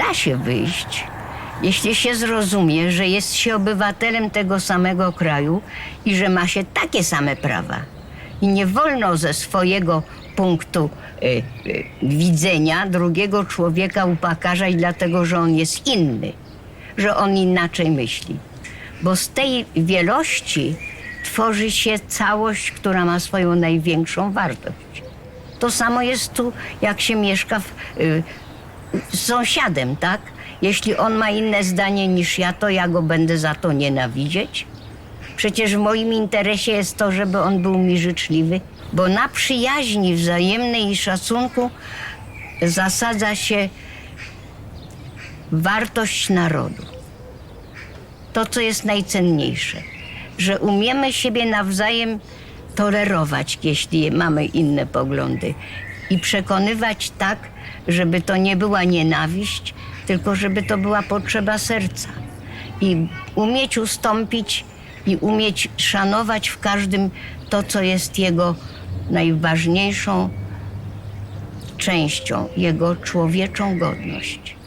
da się wyjść, jeśli się zrozumie, że jest się obywatelem tego samego kraju i że ma się takie same prawa. I nie wolno ze swojego punktu y, y, widzenia drugiego człowieka upokarzać, dlatego że on jest inny, że on inaczej myśli. Bo z tej wielości tworzy się całość, która ma swoją największą wartość. To samo jest tu, jak się mieszka w, y, z sąsiadem, tak? Jeśli on ma inne zdanie niż ja, to ja go będę za to nienawidzieć? Przecież w moim interesie jest to, żeby on był mi życzliwy, bo na przyjaźni wzajemnej i szacunku zasadza się wartość narodu. To, co jest najcenniejsze, że umiemy siebie nawzajem tolerować, jeśli mamy inne poglądy i przekonywać tak, żeby to nie była nienawiść, tylko żeby to była potrzeba serca. I umieć ustąpić i umieć szanować w każdym to, co jest jego najważniejszą częścią, jego człowieczą godność.